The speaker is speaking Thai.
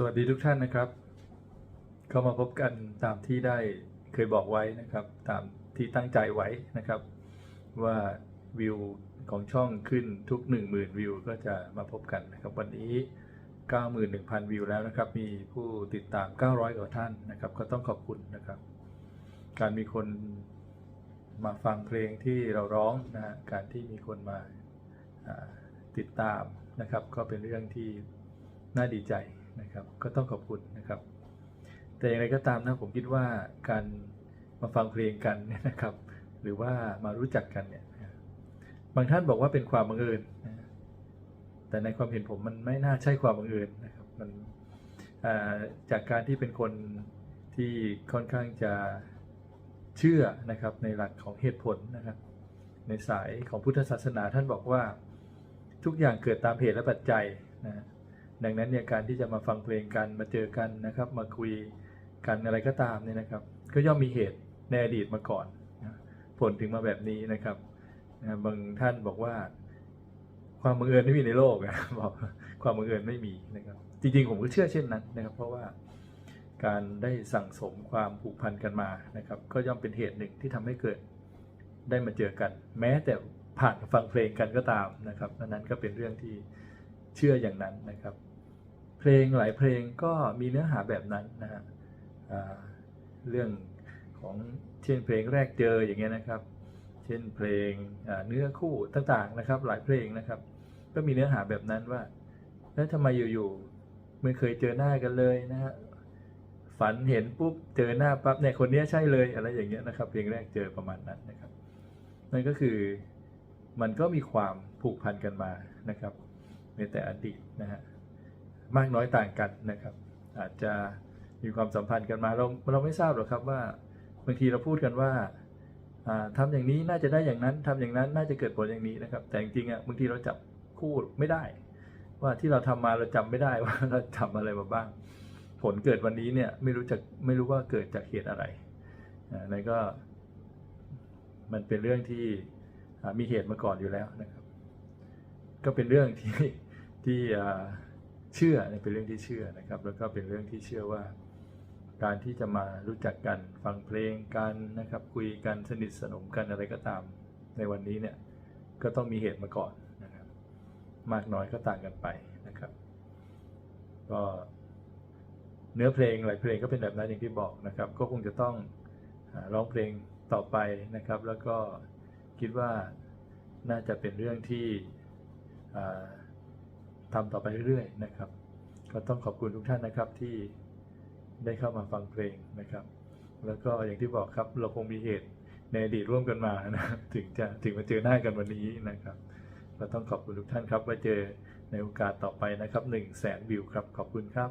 สวัสดีทุกท่านนะครับ เข้ามาพบกันตามที่ได้เคยบอกไว้นะครับ ตามที่ตั้งใจไว้นะครับ ว่าวิวของช่องขึ้นทุก 10,000 วิวก็จะมาพบกันนะครับ วันนี้ 91,000 วิวแล้วนะครับ มีผู้ติดตาม 900 กว่าท่านนะครับ ก็ต้องขอบคุณนะครับ การมีคนมาฟังเพลงที่เราร้องนะฮะการที่มีคนมาติดตามนะครับ ก็เป็นเรื่องที่น่าดีใจ นะครับ ก็ต้องขอบคุณนะครับ แต่อย่างไรก็ตามนะผมคิดว่าการมาฟังเพลงกันเนี่ยนะครับ หรือว่ามารู้จักกันเนี่ยบางท่านบอกว่าเป็นความบังเอิญนะแต่ในความเห็นผมมันไม่น่าใช่ความบังเอิญนะครับ มันจากการที่เป็นคนที่ค่อนข้างจะเชื่อนะครับในหลักของเหตุผลนะครับ ในสายของพุทธศาสนาท่านบอกว่าทุกอย่างเกิดตามเหตุและปัจจัยนะ ดังนั้นเนี่ยการที่จะมาฟังเพลงกันมาเจอกันนะครับ มาคุยกันอะไรก็ตามเนี่ยนะครับ ก็ย่อมมีเหตุในอดีตมาก่อนนะผลถึงมาแบบนี้นะครับนะบางท่านบอกว่า ความบังเอิญไม่มีในโลกนะบอกความบังเอิญไม่มีนะครับ จริงๆผมก็เชื่อเช่นนั้นนะครับ เพราะว่าการได้สั่งสมความผูกพันกันมานะครับ ก็ย่อมเป็นเหตุหนึ่งที่ทำให้เกิดได้มาเจอกัน แม้แต่ผ่านฟังเพลงกันก็ตามนะครับนั้นก็เป็นเรื่องที่ เชื่ออย่างนั้นนะครับ เพลงหลายเพลงก็มีเนื้อหาแบบนั้นนะฮะเรื่องของเช่นเพลงแรกเจออย่างเงี้ยนะครับ เช่นเพลงเนื้อคู่ต่างๆนะครับ หลายเพลงนะครับ ก็มีเนื้อหาแบบนั้นว่า แล้วทำไมอยู่ๆไม่เคยเจอหน้ากันเลยนะฮะฝันเห็นปุ๊บเจอหน้าปั๊บเนี่ยคนนี้ใช่เลยอะไรอย่างเงี้ยนะครับเพลงแรกเจอประมาณนั้นนะครับนั่นก็คือมันก็มีความผูกพันกันมานะครับ ในแต่อดีตนะฮะมากน้อยต่างกันนะครับ อาจจะมีความสัมพันธ์กันมาเราเราไม่ทราบหรอกครับว่าบางทีเราพูดกันว่าอ่าทำอย่างนี้น่าจะได้อย่างนั้นทำอย่างนั้นน่าจะเกิดผลอย่างนี้นะครับ แต่จริงๆอะบางทีเราจับคู่ไม่ได้ ว่าที่เราทำมาเราจำไม่ได้ว่าเราทำอะไรมาบ้าง ผลเกิดวันนี้เนี่ยไม่รู้จักไม่รู้ว่าเกิดจากเหตุอะไรอ่านั่นก็มันเป็นเรื่องที่มีเหตุมาก่อนอยู่แล้วนะครับ ก็เป็นเรื่องที่ ที่เชื่อเป็นเรื่องที่เชื่อนะครับ แล้วก็เป็นเรื่องที่เชื่อว่า การที่จะมารู้จักกันฟังเพลงกันนะครับ คุยกันสนิทสนมกันอะไรก็ตามในวันนี้เนี่ยก็ต้องมีเหตุมาก่อนนะครับ มากน้อยก็ต่างกันไปนะครับ ก็เนื้อเพลงหลายเพลงก็เป็นแบบนั้นอย่างที่บอกนะครับ ก็คงจะต้องร้องเพลงต่อไปนะครับ แล้วก็คิดว่าน่าจะเป็นเรื่องที่ ทำทำต่อไปเรื่อยๆนะครับ ก็ต้องขอบคุณทุกท่านนะครับที่ได้เข้ามาฟังเพลงนะครับ แล้วก็อย่างที่บอกครับเราคงมีเหตุในอดีตร่วมกันมานะถึงจะถึงมาเจอหน้ากันวันนี้นะครับก็ต้องขอบคุณทุกท่านครับไว้เจอในโอกาสต่อไปนะครับ1 0 0 0 0แสนวิวครับขอบคุณครับ